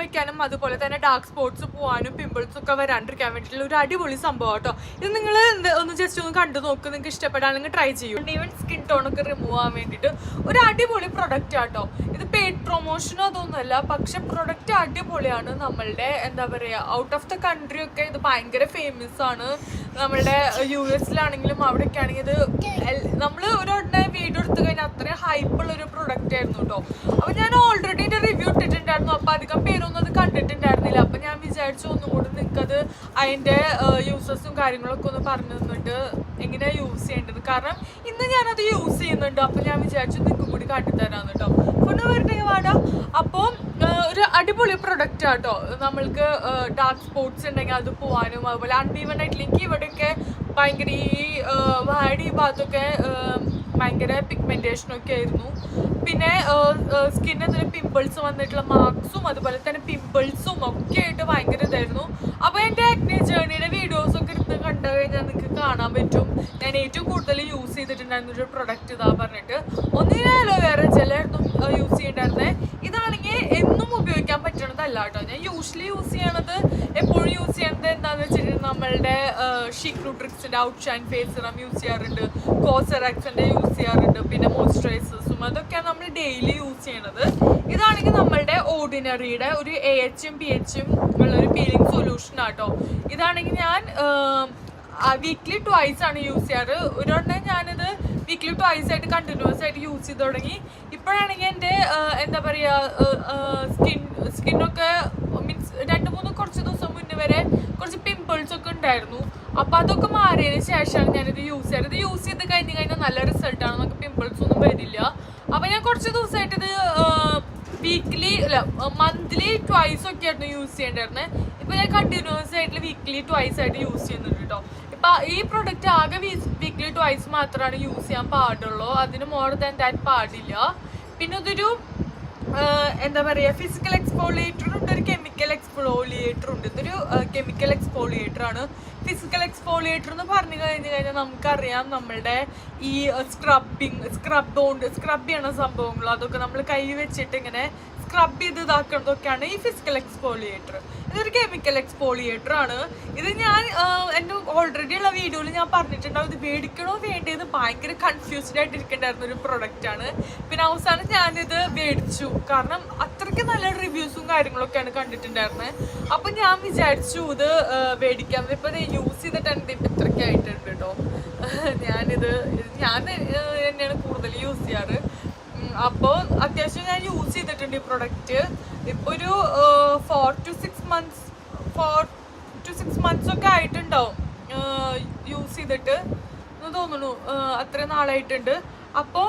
വെക്കാനും അതുപോലെ തന്നെ ഡാർക്ക് സ്പോട്ട്സ് പോകാനും പിമ്പിൾസ് ഒക്കെ വരാണ്ടിരിക്കാൻ വേണ്ടിയിട്ടുള്ള ഒരു അടിപൊളി സംഭവം കേട്ടോ ഇത് നിങ്ങൾ ഒന്ന് ജസ്റ്റ് ഒന്ന് കണ്ടു നോക്ക് നിങ്ങൾക്ക് ഇഷ്ടപ്പെടാണെങ്കിൽ ട്രൈ ചെയ്യും. ഈവൻ സ്കിൻ ടോൺ ഒക്കെ റിമൂവ് ആവാൻ വേണ്ടിയിട്ട് ഒരു അടിപൊളി പ്രൊഡക്റ്റ് ആട്ടോ. ഇത് പെയ്ഡ് പ്രൊമോഷനോ അതൊന്നുമല്ല പക്ഷെ പ്രൊഡക്റ്റ് അടിപൊളിയാണ് നമ്മളുടെ എന്താ പറയുക ഔട്ട് ഓഫ് ദ കൺട്രി ഒക്കെ ഇത് ഭയങ്കര ഫേമസ് ആണ്. നമ്മളുടെ യു എസിലാണെങ്കിലും അവിടെയൊക്കെ ആണെങ്കിൽ ഇത് നമ്മൾ ഒരു ഉടനെ വീഡിയോ എടുത്തു കഴിഞ്ഞാൽ അത്രയും ഹൈപ്പുള്ള ഒരു പ്രൊഡക്റ്റ് ആയിരുന്നു കേട്ടോ അപ്പൊ ഞാൻ ഓൾറെഡി എന്റെ റിവ്യൂ ഇട്ടിട്ടുണ്ടായിരുന്നു. അപ്പൊ അധികം പേരൊന്നും അത് കണ്ടിട്ടുണ്ടായിരുന്നില്ല. അപ്പൊ ഞാൻ വിചാരിച്ചു ഒന്നും കൂടി നിൽക്കത് അതിന്റെ യൂസസും കാര്യങ്ങളൊക്കെ ഒന്ന് പറഞ്ഞു തന്നിട്ട് എങ്ങനെയാ യൂസ് ചെയ്യേണ്ടത്. കാരണം ഇന്ന് ഞാനത് യൂസ് ചെയ്യുന്നുണ്ട്. അപ്പൊ ഞാൻ വിചാരിച്ചു നിങ്ങൾക്കും കൂടി കാട്ടിത്തരാന്ന് കേട്ടോ കൊണ്ട് വരട്ടെ വാടാ. അപ്പോൾ ഒരു അടിപൊളി പ്രൊഡക്റ്റ് ആട്ടോ നമ്മൾക്ക് ഡാർക്ക് സ്പോട്ട്സ് ഉണ്ടെങ്കിൽ അത് പോവാനും അതുപോലെ അൺഈവൻ ആയിട്ടില്ലെങ്കിൽ ഇവിടെയൊക്കെ ഭയങ്കര ഈ വാടി ഭാഗത്തൊക്കെ ഭയങ്കര പിഗ്മെന്റേഷൻ ഒക്കെ ആയിരുന്നു. പിന്നെ സ്കിന്നിൽ എന്തെങ്കിലും പിമ്പിൾസ് വന്നിട്ടുള്ള മാർക്സും അതുപോലെ തന്നെ പിമ്പിൾസും ഒക്കെ ആയിട്ട് ഭയങ്കര ഇതായിരുന്നു. അപ്പോൾ എന്റെ ആക്നെ ജേണിയുടെ വീഡിയോസ് ഒക്കെ എടുത്ത് കണ്ടു കഴിഞ്ഞാൽ നിങ്ങൾക്ക് കാണാൻ പറ്റും. ഞാൻ ഏറ്റവും കൂടുതൽ യൂസ് ചെയ്തിട്ടുണ്ടായിരുന്ന ഒരു പ്രൊഡക്റ്റ് ഇതാ പറഞ്ഞിട്ട്. ഒന്നിനെ വേറെ ജെല്ലായിരുന്നു യൂസ് ചെയ്യണ്ടായിരുന്നേ. ഇതാണെങ്കിൽ എന്നും ഉപയോഗിക്കാൻ പറ്റണതല്ല കേട്ടോ. ഞാൻ യൂഷ്വലി യൂസ് ചെയ്യണത് എപ്പോഴും യൂസ് ചെയ്യണത് എന്താണെന്ന് വെച്ചിട്ടുണ്ടെങ്കിൽ നമ്മളുടെ ഷീക്രൂ ന്യൂട്രിക്സിന്റെ out Shine face serum use ചെയ്യാറുണ്ട്. കോസറാക്സിന്റെ യൂസ് ചെയ്യാറുണ്ട്. പിന്നെ മോയ്സ്ചറൈസേഴ്സും അതൊക്കെയാണ് നമ്മൾ ഡെയിലി യൂസ് ചെയ്യണത്. ഇതാണെങ്കിൽ നമ്മളുടെ ഓർഡിനറിയുടെ ഒരു എ എച്ചും പി എച്ചും ഉള്ള ഒരു പീലിംഗ് സൊല്യൂഷൻ ആട്ടോ. ഇതാണെങ്കിൽ ഞാൻ വീക്ക്ലി ട്വൈസ് ആണ് യൂസ് ചെയ്യാറ്. ഒരു വട്ടം ഞാനിത് വീക്ക്ലി ട്വൈസ് ആയിട്ട് കണ്ടിന്യൂസ് ആയിട്ട് യൂസ് ചെയ്ത് തുടങ്ങി. ഇപ്പോഴാണെങ്കിൽ എന്റെ എന്താ പറയുക സ്കിൻ സ്കിന്നൊക്കെ മീൻസ് രണ്ട് മൂന്ന് കുറച്ച് ദിവസം മുന്നേ വരെ കുറച്ച് പിമ്പിൾസ് ഒക്കെ ഉണ്ടായിരുന്നു. അപ്പോൾ അതൊക്കെ മാറിയതിന് ശേഷമാണ് ഞാനിത് യൂസ് ചെയ്യാറ്. ഇത് യൂസ് ചെയ്ത് കഴിഞ്ഞ് കഴിഞ്ഞാൽ നല്ല റിസൾട്ടാണ് നമുക്ക് പിമ്പിൾസ് ഒന്നും വരില്ല അപ്പോൾ ഞാൻ കുറച്ച് ദിവസമായിട്ട് ഇത് വീക്ക്ലി അല്ല മന്ത്ലി ട്വൈസ് ഒക്കെ ആയിരുന്നു യൂസ് ചെയ്യേണ്ടിയിരുന്നത് ഇപ്പൊ ഞാൻ കണ്ടിന്യൂസ് ആയിട്ട് വീക്ക്ലി ട്വൈസ് ആയിട്ട് യൂസ് ചെയ്യുന്നുണ്ട് കേട്ടോ ഇപ്പൊ ഈ പ്രൊഡക്റ്റ് ആകെ വീക്ക്ലി ട്വൈസ് മാത്രമാണ് യൂസ് ചെയ്യാൻ പാടുള്ളൂ. അതിന് മോർ ദാൻ ദാറ്റ് പാടില്ല. പിന്നെ ഇതൊരു എന്താ പറയുക ഫിസിക്കൽ എക്സ്പോളിയേറ്റർ ഉണ്ട് ഒരു കെമിക്കൽ എക്സ്പോളിയേറ്റർ ഉണ്ട്. ഇതൊരു കെമിക്കൽ എക്സ്പോളിയേറ്റർ ആണ്. ഫിസിക്കൽ എക്സ്പോളിയേറ്റർ എന്ന് പറഞ്ഞു കഴിഞ്ഞു കഴിഞ്ഞാൽ നമുക്കറിയാം നമ്മളുടെ ഈ സ്ക്രബിങ് സ്ക്രബ് കൊണ്ട് സ്ക്രബ് ചെയ്യണ സംഭവങ്ങൾ അതൊക്കെ നമ്മൾ കൈ വെച്ചിട്ട് ഇങ്ങനെ സ്ക്രബ് ചെയ്ത് ഇതാക്കുന്നതൊക്കെയാണ് ഈ ഫിസിക്കൽ എക്സ്പോളിയേറ്റർ ഇതൊരു കെമിക്കൽ എക്സ്പോളിയേറ്റർ ആണ്. ഇത് ഞാൻ എന്റെ ഓൾറെഡി ഉള്ള വീഡിയോയിൽ ഞാൻ പറഞ്ഞിട്ടുണ്ടാവും ഇത് മേടിക്കണോ വേണ്ടതെന്ന് ഭയങ്കര കൺഫ്യൂസ്ഡ് ആയിട്ട് ഇരിക്കേണ്ടായിരുന്ന ഒരു പ്രൊഡക്റ്റ് ആണ്. പിന്നെ അവസാനം ഞാനിത് മേടിച്ചു കാരണം അത്രയ്ക്ക് നല്ല റിവ്യൂസും കാര്യങ്ങളൊക്കെയാണ് കണ്ടിട്ടുണ്ടായിരുന്നത് അപ്പം ഞാൻ വിചാരിച്ചു ഇത് മേടിക്കാം ഇപ്പം യൂസ് ചെയ്തിട്ടാണ് എന്റെ ഇപ്പം ഇത്രയ്ക്ക് ആയിട്ടുണ്ട് കേട്ടോ ഞാനിത് ഞാൻ തന്നെയാണ് കൂടുതൽ യൂസ് ചെയ്യാറ്. അപ്പോൾ അത്യാവശ്യം ഞാൻ യൂസ് ചെയ്തിട്ടുണ്ട് ഈ പ്രൊഡക്റ്റ് ഒരു four to six months four to six months ഒക്കെ ആയിട്ടുണ്ടാവും യൂസ് ചെയ്തിട്ട് എന്ന് തോന്നുന്നു അത്രയും നാളായിട്ടുണ്ട്. അപ്പോൾ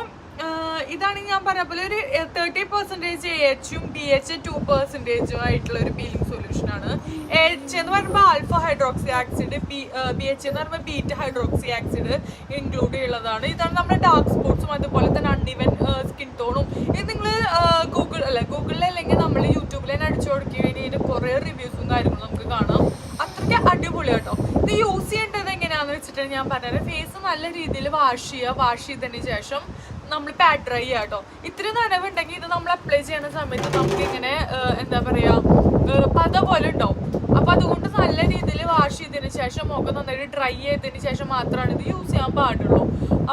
ഇതാണെങ്കിൽ ഞാൻ പറഞ്ഞ പോലെ ഒരു തേർട്ടി പെർസെന്റേജ് എച്ചും ബി എച്ച് ടു പെർസെന്റേജും ആയിട്ടുള്ള ഒരു പീലിംഗ് സൊല്യൂഷൻ ആണ്. എച്ച് എന്ന് പറയുമ്പോൾ alpha hydroxy acid B B H എന്ന് പറയുമ്പോൾ ബീറ്റ ഹൈഡ്രോക്സി ആക്സിഡ് ഇൻക്ലൂഡ് ചെയ്യുന്നതാണ്. ഇതാണ് നമ്മുടെ ഡാർക്ക് സ്പോട്ട്സും അതുപോലെ തന്നെ അൺഇവൻ സ്കിൻ ടോണും ഇത് നിങ്ങൾ ഗൂഗിൾ അല്ല ഗൂഗിളിൽ അല്ലെങ്കിൽ നമ്മൾ യൂട്യൂബിൽ തന്നെ അടിച്ചു കൊടുക്കുക ഇതിന് കുറേ റിവ്യൂസും കാര്യങ്ങളും നമുക്ക് കാണാം. അത്രയ്ക്ക് അടിപൊളി കേട്ടോ. ഇത് യൂസ് ചെയ്യേണ്ടത് എങ്ങനെയാണെന്ന് വെച്ചിട്ട് ഞാൻ പറഞ്ഞത്. ഫേസ് നല്ല രീതിയിൽ വാഷ് ചെയ്യുക വാഷ് ചെയ്തതിന് ശേഷം നമ്മൾ പാഡ് ഡ്രൈ ആട്ടോ ഇത്തിരി നനവുണ്ടെങ്കിൽ ഇത് നമ്മൾ അപ്ലൈ ചെയ്യുന്ന സമയത്ത് നമുക്ക് ഇങ്ങനെ എന്താ പറയുക പത പോലെ ഉണ്ടാവും. അപ്പൊ അതുകൊണ്ട് നല്ല രീതിയിൽ വാഷ് ചെയ്തതിന് ശേഷം മുഖം നന്നായിട്ട് ഡ്രൈ ചെയ്തതിന് ശേഷം മാത്രമാണ് ഇത് യൂസ് ചെയ്യാൻ പാടുള്ളൂ.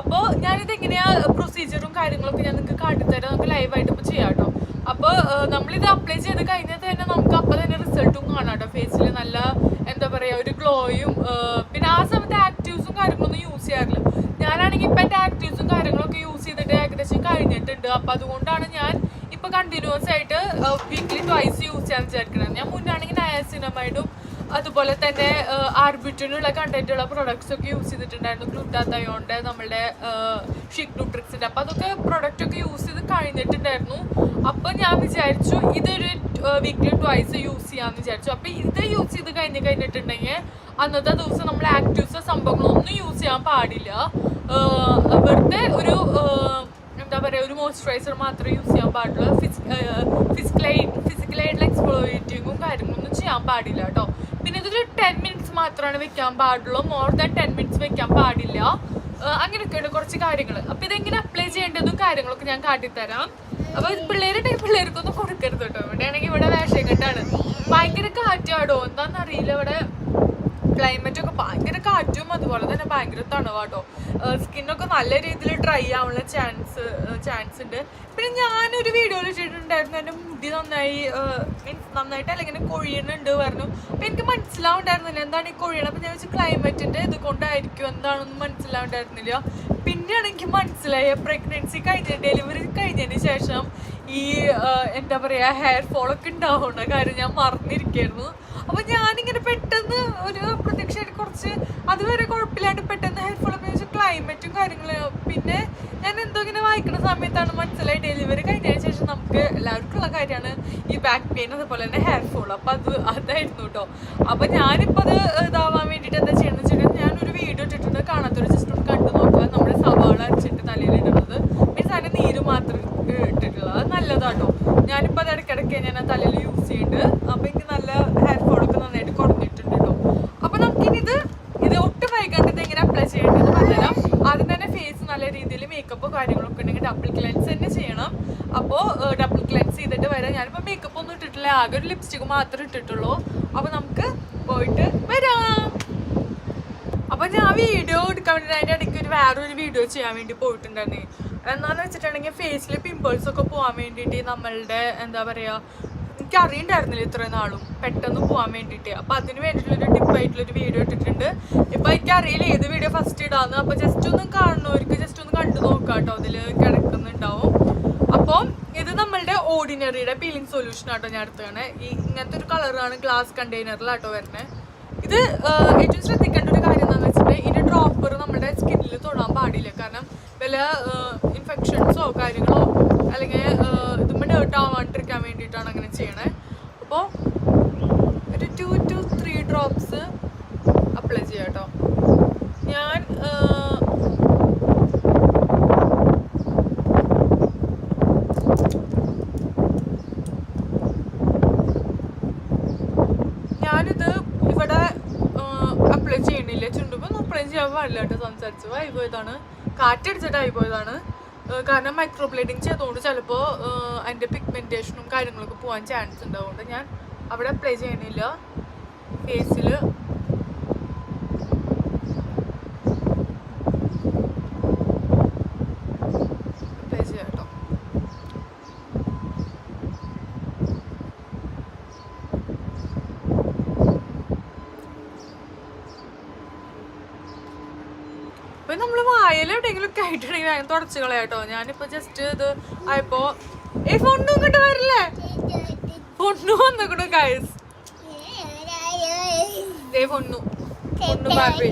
അപ്പോൾ ഞാനിത് എങ്ങനെയാ പ്രൊസീജിയറും കാര്യങ്ങളൊക്കെ ഞാൻ നിങ്ങൾക്ക് കാട്ടിത്തരാം. നമുക്ക് ലൈവായിട്ട് ഇപ്പോൾ ചെയ്യാം കേട്ടോ അപ്പോൾ നമ്മളിത് അപ്ലൈ ചെയ്ത് കഴിഞ്ഞാൽ തന്നെ നമുക്ക് അപ്പോൾ തന്നെ റിസൾട്ടും കാണാം കേട്ടോ ഫേസിൽ നല്ല എന്താ പറയുക ഒരു ഗ്ലോയും പിന്നെ ആ സമയത്ത് ആക്റ്റീവ്സും കാര്യങ്ങളൊന്നും യൂസ് ചെയ്യാറില്ല. ഞാനാണെങ്കിൽ ഇപ്പം എന്റെ ആക്റ്റീവ്സും ചെയ്തിട്ട് കഴിഞ്ഞിട്ടുണ്ട് അപ്പം അതുകൊണ്ടാണ് ഞാൻ ഇപ്പം കണ്ടിന്യൂസ് ആയിട്ട് വീക്കിലി ട്വൈസ് യൂസ് ചെയ്യാൻ വിചാരിക്കുന്നത് ഞാൻ മുന്നാണെങ്കിൽ നയാസിനമൈഡും അതുപോലെ തന്നെ ആർബിറ്റിനുള്ള കണ്ടന്റുള്ള പ്രൊഡക്ട്സ് ഒക്കെ യൂസ് ചെയ്തിട്ടുണ്ടായിരുന്നു. ഗ്ലൂട്ടാത്തയോണ്ട് നമ്മളുടെ ഷിക് ന്യൂട്രിക്സിന്റെ അപ്പൊ അതൊക്കെ പ്രൊഡക്റ്റ് ഒക്കെ യൂസ് ചെയ്ത് കഴിഞ്ഞിട്ടുണ്ടായിരുന്നു. അപ്പൊ ഞാൻ വിചാരിച്ചു ഇതൊരു വീക്കിലി ട്വൈസ് യൂസ് ചെയ്യാന്ന് വിചാരിച്ചു. അപ്പൊ ഇത് യൂസ് ചെയ്ത് കഴിഞ്ഞ് കഴിഞ്ഞിട്ടുണ്ടെങ്കിൽ അന്നത്തെ ദിവസം നമ്മൾ ആക്റ്റീവ്സ് സംഭവങ്ങളൊന്നും യൂസ് ചെയ്യാൻ പാടില്ല. വെറുതെ ഒരു എന്താ പറയുക ഒരു മോയ്സ്ചറൈസർ മാത്രമേ യൂസ് ചെയ്യാൻ പാടുള്ളൂ. ഫിസിക്കലായിട്ട് ഫിസിക്കലായിട്ടുള്ള എക്സ്പ്ലോറേറ്റിങ്ങും കാര്യങ്ങളൊന്നും ചെയ്യാൻ പാടില്ല കേട്ടോ. പിന്നെ ഇതൊരു ടെൻ മിനിറ്റ്സ് മാത്രമാണ് വെക്കാൻ പാടുള്ളൂ. മോർ ദാൻ ടെൻ മിനിറ്റ്സ് വെക്കാൻ പാടില്ല. അങ്ങനെയൊക്കെയുണ്ട് അങ്ങനെയൊക്കെയാണ് കുറച്ച് കാര്യങ്ങൾ അപ്പോൾ ഇതെങ്ങനെ അപ്ലൈ ചെയ്യേണ്ടതും കാര്യങ്ങളൊക്കെ ഞാൻ കാട്ടിത്തരാം. അപ്പൊ പിള്ളേരുടെ പിള്ളേർക്കൊന്നും കൊടുക്കരുത് കേട്ടോ. ഇവിടെയാണെങ്കിൽ ഇവിടെ വേഷം കെട്ടാണ്. ഭയങ്കര കാറ്റാടോ? എന്താന്നറിയില്ല ഇവിടെ. ക്ലൈമറ്റ് ഒക്കെ ഭയങ്കര കാറ്റും അതുപോലെ തന്നെ ഭയങ്കര തണുവാട്ടോ. സ്കിന്നൊക്കെ നല്ല രീതിയിൽ ഡ്രൈ ആവാനുള്ള ചാൻസ് ചാൻസ് ഉണ്ട്. പിന്നെ ഞാനൊരു വീഡിയോയിൽ ഇട്ടിട്ടുണ്ടായിരുന്നു. എന്റെ മുടി നന്നായി മീൻസ് നന്നായിട്ട് അല്ലെങ്കിൽ കൊഴിയണുണ്ട് പറഞ്ഞു. അപ്പം എനിക്ക് മനസ്സിലാവുണ്ടായിരുന്നില്ല എന്താണ് ഈ കൊഴിയണം അപ്പം ഞാൻ വെച്ചാൽ ക്ലൈമറ്റിന്റെ ഇത് കൊണ്ടായിരിക്കും എന്താണെന്ന് മനസ്സിലാവുണ്ടായിരുന്നില്ല. പിന്നെയാണ് എനിക്ക് മനസ്സിലായ പ്രഗ്നൻസി കഴിഞ്ഞ ഡെലിവറി കഴിഞ്ഞതിന് ശേഷം ഈ എന്താ പറയാ ഹെയർ ഫോളൊക്കെ ഉണ്ടാവുന്ന കാര്യം ഞാൻ മറന്നിരിക്കായിരുന്നു. അപ്പൊ ഞാനിങ്ങനെ പെട്ടെന്ന് ഒരു പ്രതീക്ഷയായിട്ട് കുറച്ച് അതുവരെ കുഴപ്പമില്ലാണ്ട് പെട്ടെന്ന് ഹെൽപ്ഫുൾ വെച്ചാൽ ക്ലൈമറ്റും കാര്യങ്ങളും പിന്നെ ഞാൻ എന്തോ ഇങ്ങനെ വായിക്കുന്ന സമയത്താണ് മനസ്സിലായി ഡെലിവറി കഴിഞ്ഞതിന് ശേഷം നമുക്ക് എല്ലാവർക്കുള്ള കാര്യമാണ് ഈ ബാക്ക് പെയിൻ അതുപോലെ തന്നെ ഹെയർ ഫോൾ അപ്പൊ അത് അതായിരുന്നു കേട്ടോ അപ്പൊ ഞാനിപ്പോ അത് ഇതാവാൻ വേണ്ടിയിട്ട് എന്താ ചെയ്യണമെന്ന് വെച്ചിട്ടുണ്ടെങ്കിൽ ഞാനൊരു വീഡിയോ ഇട്ടിട്ടുണ്ട് കാണാത്തൊരു ജസ്റ്റ് ഒന്ന് കണ്ടു നോക്കുക നമ്മുടെ സവാള അരച്ചിട്ട് തലയിൽ ഇടുന്നത് മീൻസ് അതിന് നീര് മാത്രം ഇട്ടിട്ടുള്ളത്. അത് നല്ലതാട്ടോ. ഞാനിപ്പോ അത് ഇടയ്ക്കിടയ്ക്ക് ഞാൻ ആ തലയിൽ യൂസ് ചെയ്യുന്നുണ്ട് അപ്പൊ എനിക്ക് നല്ല ഹെയർ ഫോൾ ഒക്കെ നന്നായിട്ട് കുറഞ്ഞിട്ടുണ്ട് കേട്ടോ അപ്പൊ നമുക്കിനി ഇത് ഇത് ഒട്ടും വൈകാണ്ട് ഇത് എങ്ങനെ അപ്ലൈ ചെയ്യേണ്ടത് പറഞ്ഞുതരാം ആദ്യം തന്നെ ഫേസ് നല്ല രീതിയിൽ മേക്കപ്പ് കാര്യങ്ങളൊക്കെ ഉണ്ടെങ്കിൽ ഡബിൾ ക്ലെൻസ് തന്നെ ചെയ്യണം. അപ്പോൾ ഡബിൾ ക്ലെൻസ് ചെയ്തിട്ട് വരാം. ഞാനിപ്പോൾ മേക്കപ്പ് ഒന്നും ഇട്ടിട്ടില്ല. ആകെ ഒരു ലിപ്സ്റ്റിക് മാത്രമേ ഇട്ടിട്ടുള്ളൂ. അപ്പോൾ നമുക്ക് പോയിട്ട് വരാം. അപ്പോൾ ഞാൻ വീഡിയോ എടുക്കാൻ വേണ്ടി അതിന്റെ ഇടയ്ക്ക് ഒരു വേറൊരു വീഡിയോ ചെയ്യാൻ വേണ്ടി പോയിട്ടുണ്ടായിരുന്നു. എന്താണെന്ന് വെച്ചിട്ടുണ്ടെങ്കിൽ ഫേസിൽ പിമ്പിൾസ് ഒക്കെ പോകാൻ വേണ്ടിയിട്ട് നമ്മളുടെ എന്താ പറയാ എനിക്ക് അറിയണ്ടായിരുന്നില്ല ഇത്രയും നാളും. പെട്ടെന്ന് പോകാൻ വേണ്ടിയിട്ട്. അപ്പൊ അതിന് വേണ്ടിയിട്ടുള്ളൊരു ടിപ്പായിട്ടുള്ളൊരു വീഡിയോ ഇട്ടിട്ടുണ്ട്. ഇപ്പൊ എനിക്ക് അറിയില്ല ഏത് വീഡിയോ ഫസ്റ്റ് ഇടാന്ന്. അപ്പൊ ജസ്റ്റ് ഒന്ന് കാണുന്നവർക്ക് ജസ്റ്റ് ഒന്ന് കണ്ടു നോക്കാം കേട്ടോ അതിൽ കിടക്കുന്നുണ്ടാവും. അപ്പോൾ ഇത് നമ്മളുടെ ഓർഡിനറിയുടെ പീലിംഗ് സൊല്യൂഷൻ ആട്ടോ ഞാൻ എടുത്തതാണ് ഈ ഇങ്ങനത്തെ ഒരു കളറാണ് ഗ്ലാസ് കണ്ടെയ്നറിലാട്ടോ വരുന്നത് ഇത് ഏറ്റവും ശ്രദ്ധിക്കേണ്ട ഒരു കാര്യം എന്താണെന്ന് വെച്ചിട്ടുണ്ടെങ്കിൽ ഇതിന്റെ ഡ്രോപ്പർ നമ്മുടെ സ്കിന്നിൽ തൊടാൻ പാടില്ല. കാരണം വല്ല ഇൻഫെക്ഷൻസോ കാര്യങ്ങളോ അല്ലെങ്കിൽ ഇതുമ്പോൾ ഡേർട്ട് ആവാണ്ടിരിക്കാൻ വേണ്ടിയിട്ടാണ് അങ്ങനെ ചെയ്യണേ. അപ്പോൾ ഒരു two two three drops apply ചെയ്യാം കേട്ടോ ഞാൻ ഞാനിത് ഇവിടെ അപ്ലൈ ചെയ്യണില്ല ചുണ്ടുമ്പോൾ അപ്ലൈ ചെയ്യാൻ പാടില്ല കേട്ടോ സംസാരിച്ചു. പോയതാണ്. കാറ്റടിച്ചിട്ടായി പോയതാണ്. കാരണം മൈക്രോ ബ്ലേഡിങ് ചെയ്തുകൊണ്ട് ചിലപ്പോൾ അതിന്റെ പിഗ്മെന്റേഷനും കാര്യങ്ങളൊക്കെ പോകാൻ ചാൻസ് ഉണ്ടാവുകൊണ്ട് ഞാൻ അവിടെ അപ്ലൈ ചെയ്യണില്ല. ഫേസിൽ അപ്ലൈ ചെയ്യാം കേട്ടോ ഇപ്പൊ നമ്മൾ വായല എവിടെയെങ്കിലും ഒക്കെ ആയിട്ടുണ്ടെങ്കിൽ വേഗം തുടച്ചു കളയാട്ടോ. ഞാനിപ്പോ ജസ്റ്റ് ഇത് ആയപ്പോ ഏ ഫോണിനും ഇങ്ങോട്ട് വരില്ലേ? പൊണ്ണു വന്നിക്കണു ഗൈസ് ഏ പൊണ്ണു പൊണ്ണു ബാബി.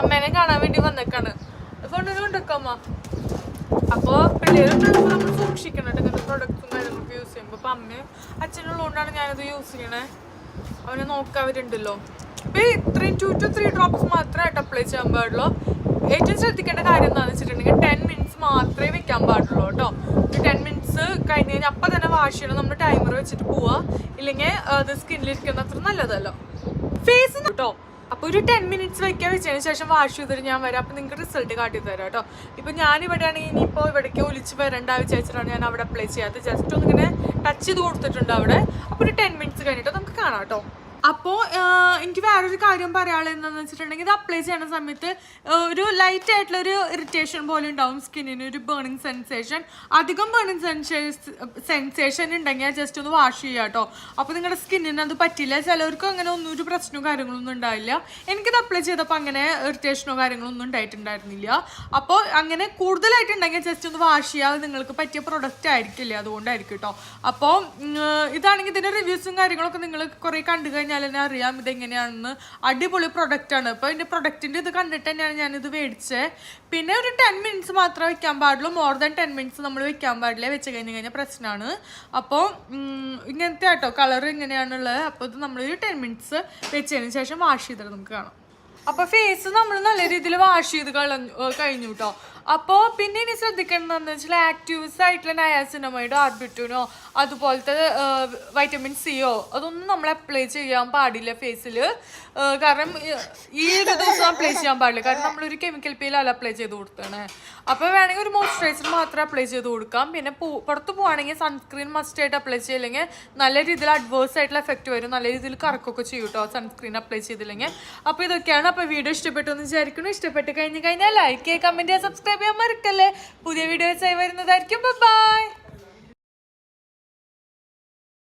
അമ്മേനെ കാണാൻ വേണ്ടി വന്നേക്കാണ്. പൊണ്ണിനെ കൊണ്ടൊക്കമ്മ അപ്പൊ പിള്ളേരുണ്ട് നമ്മൾ സൂക്ഷിക്കണം ഇങ്ങനത്തെ പ്രൊഡക്റ്റും കാര്യങ്ങളൊക്കെ യൂസ് ചെയ്യുമ്പോൾ അപ്പൊ അമ്മയും അച്ഛനുള്ളതുകൊണ്ടാണ് ഞാനിത് യൂസ് ചെയ്യണേ. അവനെ ഇപ്പൊ ഈ ഇത്രയും ടു ടു ത്രീ ഡ്രോപ്സ് മാത്രമായിട്ട് അപ്ലൈ ചെയ്യാൻ പാടുള്ളൂ. ഏറ്റവും ശ്രദ്ധിക്കേണ്ട കാര്യം എന്താണെന്ന് വെച്ചിട്ടുണ്ടെങ്കിൽ ടെൻ മിനിറ്റ്സ് മാത്രമേ വെക്കാൻ പാടുള്ളൂ കേട്ടോ. ഒരു ടെൻ മിനിറ്റ്സ് കഴിഞ്ഞ് കഴിഞ്ഞാൽ അപ്പം തന്നെ വാഷ് ചെയ്യണം. നമ്മൾ ടൈമർ വെച്ചിട്ട് പോവാ. ഇല്ലെങ്കിൽ അത് സ്കിന്നിലിരിക്കുന്ന അത്ര നല്ലതല്ല. ഫേസ് കേട്ടോ. അപ്പോൾ ഒരു ടെൻ മിനിറ്റ്സ് വയ്ക്കാൻ വെച്ചതിന് ശേഷം വാഷ് ചെയ്തിട്ട് ഞാൻ വരാം. അപ്പോൾ നിങ്ങൾക്ക് റിസൾട്ട് കാട്ടി തരാം കേട്ടോ. ഇപ്പം ഞാനിവിടെയാണെങ്കിൽ ഇനിയിപ്പോൾ ഇവിടേക്ക് ഒലിച്ച് വരണ്ട വിചാരിച്ചിട്ടാണ് ഞാൻ അവിടെ അപ്ലൈ ചെയ്യാത്തത്. ജസ്റ്റ് ഒന്നിങ്ങനെ ടച്ച് ചെയ്ത് കൊടുത്തിട്ടുണ്ട് അവിടെ. അപ്പോൾ ഒരു ടെൻ മിനിറ്റ്സ് കഴിഞ്ഞിട്ട് നമുക്ക് കാണാം കേട്ടോ. അപ്പോൾ എനിക്ക് വേറൊരു കാര്യം പറയാനുള്ളത് എന്താണെന്ന് വെച്ചിട്ടുണ്ടെങ്കിൽ ഇത് അപ്ലൈ ചെയ്യുന്ന സമയത്ത് ഒരു ലൈറ്റ് ആയിട്ടുള്ള ഒരു ഇറിറ്റേഷൻ പോലെ ഉണ്ടാവും സ്കിന്നിന് ഒരു ബേണിങ് സെൻസേഷൻ അധികം ബേണിങ് സെൻസേഷൻ ഉണ്ടെങ്കിൽ ജസ്റ്റ് ഒന്ന് വാഷ് ചെയ്യുക കേട്ടോ. അപ്പോൾ നിങ്ങളുടെ സ്കിന്നിന് അത് പറ്റില്ല. ചിലവർക്ക് അങ്ങനെ ഒന്നും ഒരു പ്രശ്നവും കാര്യങ്ങളൊന്നും ഉണ്ടാവില്ല എനിക്കിത് അപ്ലൈ ചെയ്തപ്പോൾ അങ്ങനെ ഇറിറ്റേഷനോ കാര്യങ്ങളോ ഒന്നും ഉണ്ടായിട്ടുണ്ടായിരുന്നില്ല. അപ്പോൾ അങ്ങനെ കൂടുതലായിട്ടുണ്ടെങ്കിൽ ജസ്റ്റ് ഒന്ന് വാഷ് ചെയ്യുക. നിങ്ങൾക്ക് പറ്റിയ പ്രൊഡക്റ്റ് ആയിരിക്കില്ല? അതുകൊണ്ടായിരിക്കും കേട്ടോ. അപ്പോൾ ഇതാണെങ്കിൽ ഇതിന്റെ റിവ്യൂസും കാര്യങ്ങളൊക്കെ നിങ്ങൾ കുറേ കണ്ടു കഴിഞ്ഞാൽ തന്നെ അറിയാം ഇതെങ്ങനെയാണെന്ന്. അടിപൊളി പ്രൊഡക്റ്റാണ് അപ്പോൾ ഇതിന്റെ പ്രൊഡക്റ്റിന്റെ ഇത് കണ്ടിട്ട് തന്നെയാണ് ഞാനിത് മേടിച്ചത് പിന്നെ ഒരു ടെൻ മിനിറ്റ്സ് മാത്രമേ വെക്കാൻ പാടുള്ളൂ. മോർ ദാൻ ടെൻ മിനിറ്റ്സ് നമ്മൾ വെക്കാൻ പാടില്ല? വെച്ച് കഴിഞ്ഞ് കഴിഞ്ഞാൽ പ്രശ്നമാണ് അപ്പോൾ ഇങ്ങനത്തെ ആട്ടോ. കളർ ഇങ്ങനെയാണുള്ളത് അപ്പോൾ ഇത് നമ്മളൊരു ടെൻ മിനിറ്റ്സ് വെച്ചതിന് ശേഷം വാഷ് ചെയ്തിട്ട് നമുക്ക് കാണാം. അപ്പോൾ ഫേസ് നമ്മൾ നല്ല രീതിയിൽ വാഷ് ചെയ്ത് കളഞ്ഞു കഴിഞ്ഞു കേട്ടോ അപ്പോൾ പിന്നെ ഇനി ശ്രദ്ധിക്കേണ്ടതെന്ന് വെച്ചാൽ ആക്റ്റീവ്സ് ആയിട്ടുള്ള നയാസിനമൈഡോ ആർബിറ്റൂനോ അതുപോലത്തെ വൈറ്റമിൻ സിയോ അതൊന്നും നമ്മൾ അപ്ലൈ ചെയ്യാൻ പാടില്ല ഫേസിൽ കാരണം ഈ- ഒരു ദിവസം അപ്ലൈ ചെയ്യാൻ പാടില്ല. കാരണം നമ്മളൊരു കെമിക്കൽ പേയിലല്ല അപ്ലൈ ചെയ്ത് കൊടുത്തതാണ് അപ്പോൾ വേണമെങ്കിൽ ഒരു മോയ്സ്ചറൈസർ മാത്രം അപ്ലൈ ചെയ്ത് കൊടുക്കാം. പിന്നെ പുറത്ത് പോവാണെങ്കിൽ സൺസ്ക്രീൻ മസ്റ്റ് ആയിട്ട് അപ്ലൈ ചെയ്യില്ലെങ്കിൽ നല്ല രീതിയിൽ അഡ്വേഴ്സ് ആയിട്ടുള്ള എഫക്റ്റ് വരും. നല്ല രീതിയിൽ കറക്കൊക്കെ ചെയ്യും കേട്ടോ സൺസ്ക്രീൻ അപ്ലൈ ചെയ്തില്ലെങ്കിൽ. അപ്പോൾ ഇതൊക്കെയാണ്. അപ്പോൾ വീഡിയോ ഇഷ്ടപ്പെട്ടു എന്ന് വിചാരിക്കുന്നു. ഇഷ്ടപ്പെട്ട് കഴിഞ്ഞ് കഴിഞ്ഞാൽ ലൈക്ക് ചെയ്യുക കമന്റ് ചെയ്യുക സബ്സ്ക്രൈബ് ചെയ്യാൻ മറക്കല്ലേ. പുതിയ വീഡിയോസ് ആയി വരുന്നതായിരിക്കും. ബൈ